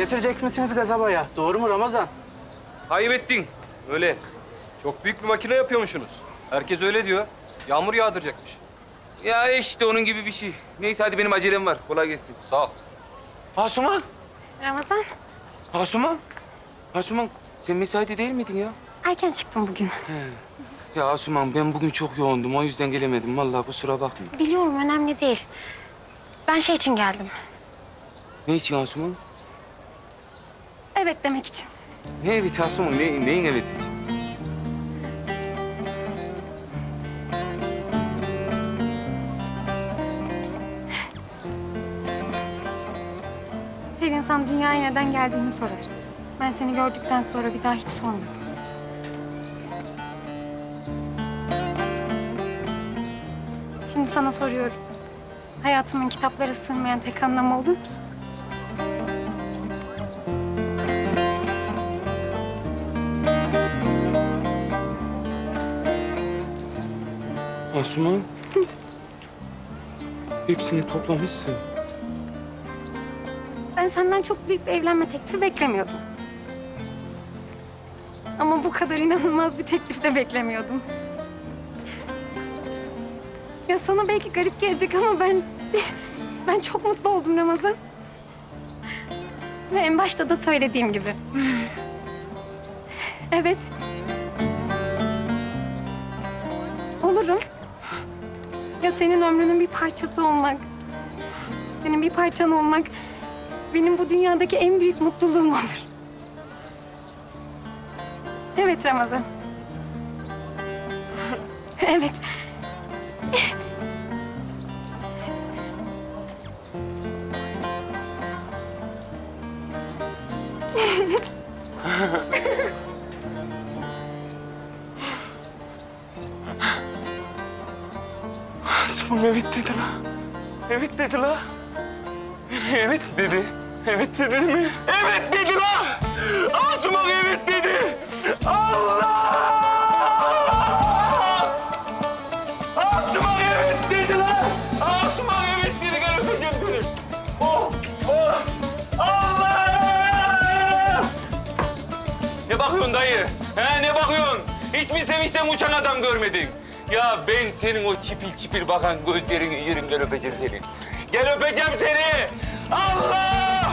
getirecek misiniz kasabaya? Doğru mu Ramazan? Ayıp ettin. Öyle. Çok büyük bir makine yapıyormuşsunuz. Herkes öyle diyor. Yağmur yağdıracakmış. Ya işte onun gibi bir şey. Neyse hadi benim acelem var. Kolay gelsin. Sağ ol. Asuman. Ramazan, Asuman. Asuman sen mesaide değil miydin ya? erken çıktım bugün. Ya Asuman ben bugün çok yoğundum. O yüzden gelemedim. Vallahi kusura bakma. Biliyorum, önemli değil. Ben şey için geldim. Ne için Asuman? Evet demek için. Ne evet Asuman? Ne, neyin evet için? Her insan dünyaya neden geldiğini sorar. Ben seni gördükten sonra bir daha hiç sormadım. Şimdi sana soruyorum. Hayatımın kitaplara sığmayan tek anlamı olur musun? Asuman. Hepsini toplamışsın. Ben senden çok büyük bir evlenme teklifi beklemiyordum. Ama bu kadar inanılmaz bir teklif de beklemiyordum. Ya sana belki garip gelecek ama ben... Ben çok mutlu oldum Ramazan. Ve en başta da söylediğim gibi. Evet. Olurum. Ya senin ömrünün bir parçası olmak, senin bir parçan olmak benim bu dünyadaki en büyük mutluluğum olur. Evet Ramazan. Evet. Asuman evet dedi la. Evet dedi la. Evet dedi. Evet dedi mi? Evet dedi la. Asuman evet dedi. Allah! Asuman evet dedi la. Asuman evet dedi. Gel öpeceğim. Oh, oh. Allah! Ne bakıyorsun dayı? He ne bakıyorsun? Hiç mi sevinçten uçan adam görmedin? Ya ben senin o çipil çipil bakan gözlerini yerim gel öpeceğim seni. Gel öpeceğim seni. Allah!